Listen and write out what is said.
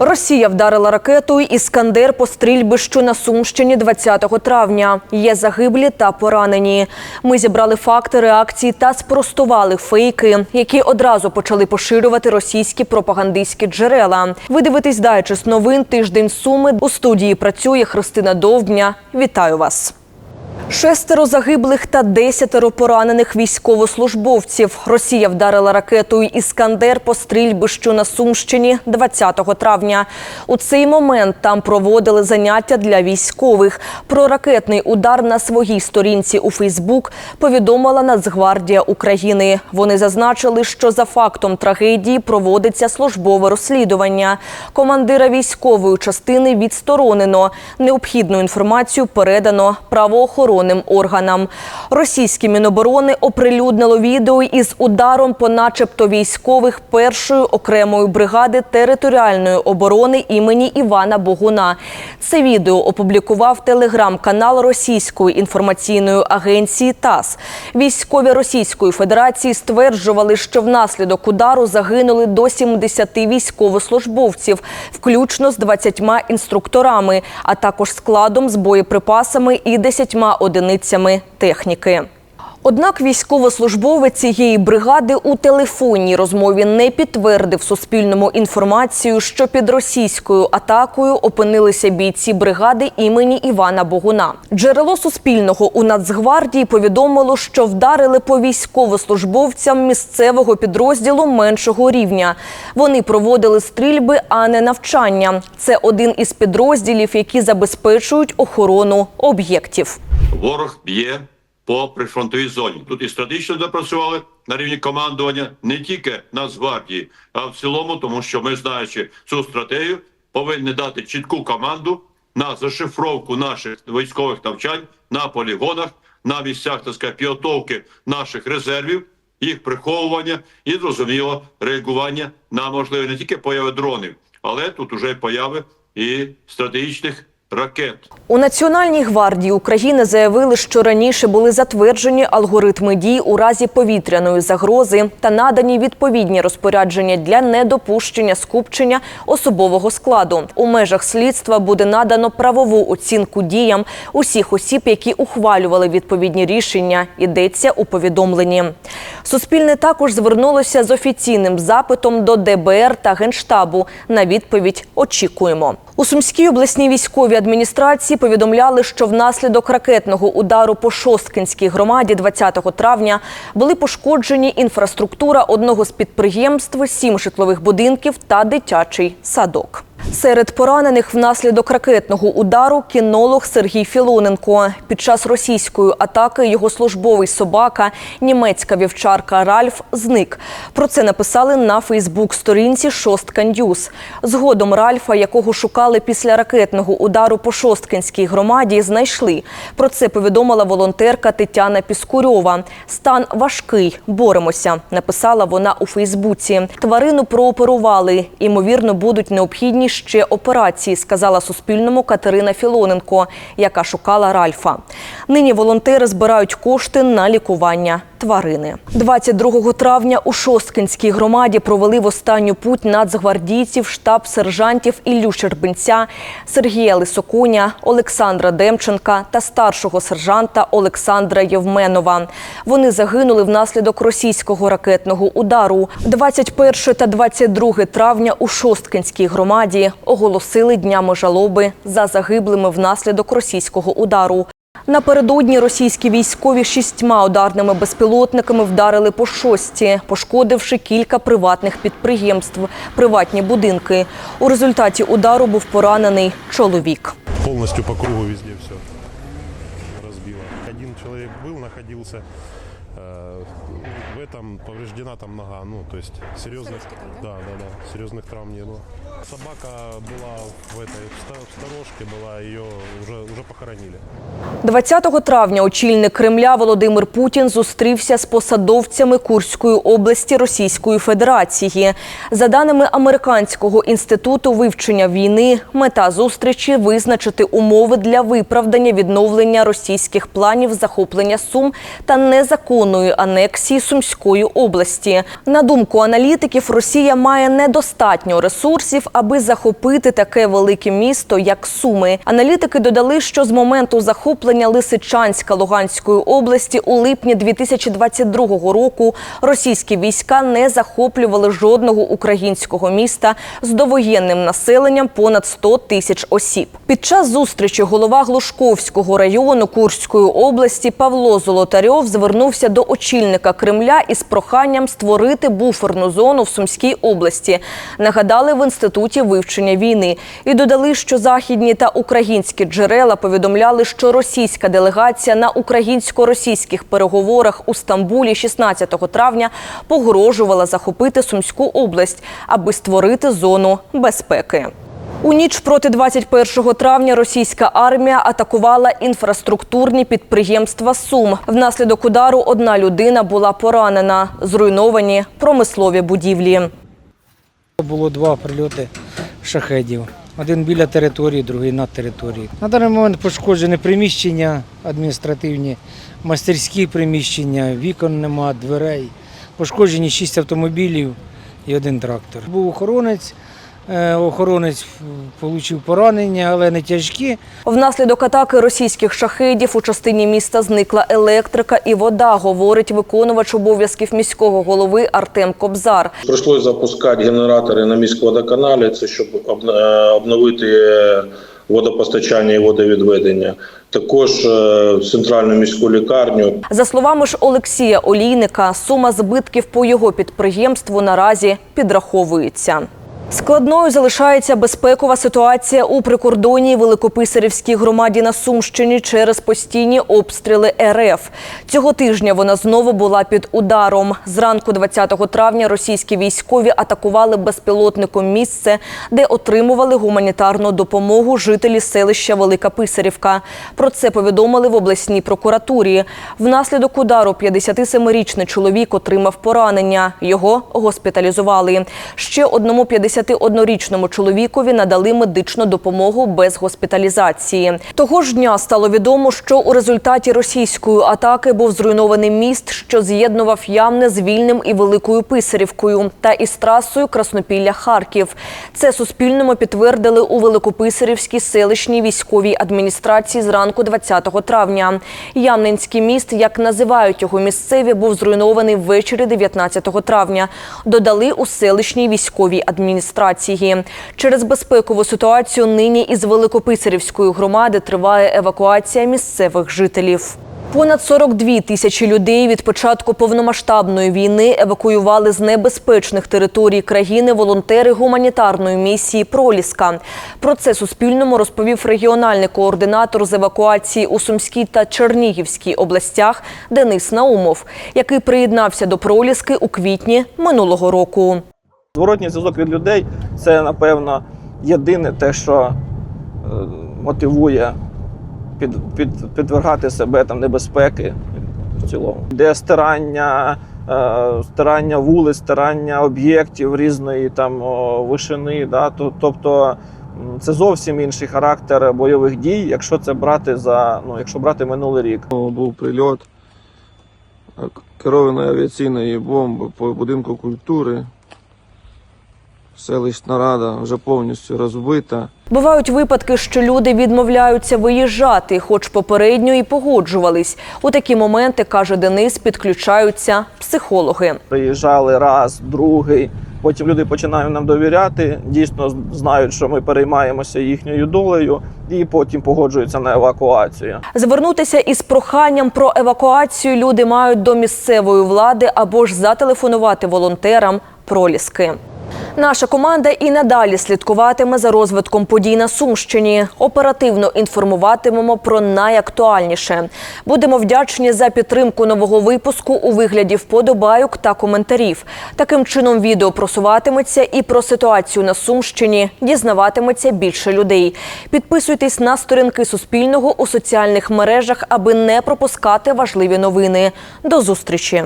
Росія вдарила ракетою Іскандер по стрільбищу на Сумщині 20 травня. Є загиблі та поранені. Ми зібрали факти реакції та спростували фейки, які одразу почали поширювати російські пропагандистські джерела. Ви дивитесь дайджест новин тиждень Суми. У студії працює Христина Довбня. Вітаю вас. Шестеро загиблих та десятеро поранених військовослужбовців. Росія вдарила ракетою Іскандер по стрільбищу на Сумщині 20 травня. У цей момент там проводили заняття для військових. Про ракетний удар на своїй сторінці у Фейсбук повідомила Нацгвардія України. Вони зазначили, що за фактом трагедії проводиться службове розслідування. Командира військової частини відсторонено. Необхідну інформацію передано правоохоронним органам. Російське Міноборони оприлюднило відео із ударом по начебто військових першої окремої бригади територіальної оборони імені Івана Богуна. Це відео опублікував телеграм-канал російської інформаційної агенції ТАСС. Військові Російської Федерації стверджували, що внаслідок удару загинули до 70 військовослужбовців, включно з 20 інструкторами, а також складом з боєприпасами і 10 одиницями техніки. Однак військовослужбовець цієї бригади у телефонній розмові не підтвердив Суспільному інформацію, що під російською атакою опинилися бійці бригади імені Івана Богуна. Джерело Суспільного у Нацгвардії повідомило, що вдарили по військовослужбовцям місцевого підрозділу меншого рівня. Вони проводили стрільби, а не навчання. Це один із підрозділів, які забезпечують охорону об'єктів. Ворог б'є по прифронтовій зоні. Тут і стратегічно допрацювали на рівні командування не тільки Нацгвардії, а в цілому, тому що ми, знаючи цю стратегію, повинні дати чітку команду на зашифровку наших військових навчань на полігонах, на місцях так сказати, підготовки наших резервів, їх приховування і зрозуміло реагування на можливі не тільки появи дронів, але тут уже появи і стратегічних ракет. У Національній гвардії України заявили, що раніше були затверджені алгоритми дій у разі повітряної загрози та надані відповідні розпорядження для недопущення скупчення особового складу. У межах слідства буде надано правову оцінку діям усіх осіб, які ухвалювали відповідні рішення. Йдеться у повідомленні. Суспільне також звернулося з офіційним запитом до ДБР та Генштабу. На відповідь очікуємо. У Сумській обласній військовій адміністрації повідомляли, що внаслідок ракетного удару по Шосткинській громаді 20 травня були пошкоджені інфраструктура одного з підприємств, сім житлових будинків та дитячий садок. Серед поранених внаслідок ракетного удару кінолог Сергій Філоненко. Під час російської атаки його службовий собака, німецька вівчарка Ральф, зник. Про це написали на Фейсбук-сторінці Шостка Ньюз. Згодом Ральфа, якого шукали після ракетного удару по Шосткинській громаді, знайшли. Про це повідомила волонтерка Тетяна Піскурьова. Стан важкий, боремося, написала вона у Фейсбуці. Тварину прооперували. Ймовірно, будуть необхідні ще операції, сказала Суспільному Катерина Філоненко, яка шукала Ральфа. Нині волонтери збирають кошти на лікування тварини. 22 травня у Шосткинській громаді провели в останню путь нацгвардійців штаб сержантів Іллю Щербинця, Сергія Лисокуня, Олександра Демченка та старшого сержанта Олександра Євменова. Вони загинули внаслідок російського ракетного удару. 21 та 22 травня у Шосткинській громаді оголосили днями жалоби за загиблими внаслідок російського удару. Напередодні російські військові шістьма ударними безпілотниками вдарили по шості, пошкодивши кілька приватних підприємств, приватні будинки. У результаті удару був поранений чоловік. полностью по кругу везде все разбило. Один человек был, находился э, в этом повреждена там нога, ну то есть серьезных, да, да, да, серьезных травм не было. Собака была в этой в ста- в сторожке была, ее уже уже похоронили. 20 травня очільник Кремля Володимир Путін зустрівся з посадовцями Курської області Російської Федерації. За даними Американського інституту вивчення війни, мета зустрічі визначити умови для виправдання відновлення російських планів захоплення Сум та незаконної анексії Сумської області. На думку аналітиків, Росія має недостатньо ресурсів, аби захопити таке велике місто, як Суми. Аналітики додали, що з моменту захоплення Лисичанська Луганської області у липні 2022 року російські війська не захоплювали жодного українського міста з довоєнним населенням понад 100 тисяч осіб. Під час зустрічі голова Глушковського району Курської області Павло Золотарьов звернувся до очільника Кремля із проханням створити буферну зону в Сумській області. Нагадали в інституті вивчення війни і додали, що західні та українські джерела повідомляли, що російська делегація на українсько-російських переговорах у Стамбулі 16 травня погрожувала захопити Сумську область, аби створити зону безпеки. У ніч проти 21 травня російська армія атакувала інфраструктурні підприємства Сум. Внаслідок удару одна людина була поранена. Зруйновані промислові будівлі. Було два прильоти шахедів. Один біля території, другий над територією. На даний момент пошкоджені приміщення адміністративні, мастерські приміщення, вікон нема, дверей. Пошкоджені шість автомобілів і один трактор. Був охоронець, охоронець отримав поранення, але не тяжкі. Внаслідок атаки російських шахедів у частині міста зникла електрика і вода, говорить виконувач обов'язків міського голови Артем Кобзар. Прийшлося запускати генератори на міськводоканалі, це щоб е, обновити е, водопостачання і водовідведення. Також е, в центральну міську лікарню За словами ж Олексія Олійника, сума збитків по його підприємству наразі підраховується. Складною залишається безпекова ситуація у прикордонній Великописарівській громаді на Сумщині через постійні обстріли РФ. Цього тижня вона знову була під ударом. Зранку 20 травня російські військові атакували безпілотником місце, де отримували гуманітарну допомогу жителі селища Велика Писарівка. Про це повідомили в обласній прокуратурі. Внаслідок удару 57-річний чоловік отримав поранення. Його госпіталізували. Ще одному 51-річному чоловікові надали медичну допомогу без госпіталізації. Того ж дня стало відомо, що у результаті російської атаки був зруйнований міст, що з'єднував Ямне з Вільним і Великою Писарівкою та із трасою Краснопілля-Харків. Це Суспільному підтвердили у Великописарівській селищній військовій адміністрації зранку 20 травня. Ямненський міст, як називають його місцеві, був зруйнований ввечері 19 травня. Додали у селищній військовій адміністрації. Через безпекову ситуацію нині із Великописарівської громади триває евакуація місцевих жителів. Понад 42 тисячі людей від початку повномасштабної війни евакуювали з небезпечних територій країни волонтери гуманітарної місії Проліска. Про це Суспільному розповів регіональний координатор з евакуації у Сумській та Чернігівській областях Денис Наумов, який приєднався до Проліски у квітні минулого року. Зворотній зв'язок від людей це, напевно, єдине те, що е, мотивує під, під, підвергати себе там небезпеки в цілому. Де стирання, е, вулиць, стирання об'єктів різної там вишини. Да? Тобто це зовсім інший характер бойових дій, якщо це брати за ну, якщо брати минулий рік. Був прильот е, керованої авіаційної бомби по будинку культури. Селищна рада вже повністю розбита. Бувають випадки, що люди відмовляються виїжджати, хоч попередньо і погоджувались. У такі моменти, каже Денис, підключаються психологи. приїжджали раз, другий. Потім люди починають нам довіряти, дійсно знають, що ми переймаємося їхньою долею, і потім погоджуються на евакуацію. Звернутися із проханням про евакуацію люди мають до місцевої влади або ж зателефонувати волонтерам проліски. Наша команда і надалі слідкуватиме за розвитком подій на Сумщині. Оперативно інформуватимемо про найактуальніше. Будемо вдячні за підтримку нового випуску у вигляді вподобайок та коментарів. Таким чином, відео просуватиметься і про ситуацію на Сумщині дізнаватиметься більше людей. Підписуйтесь на сторінки Суспільного у соціальних мережах, аби не пропускати важливі новини. До зустрічі.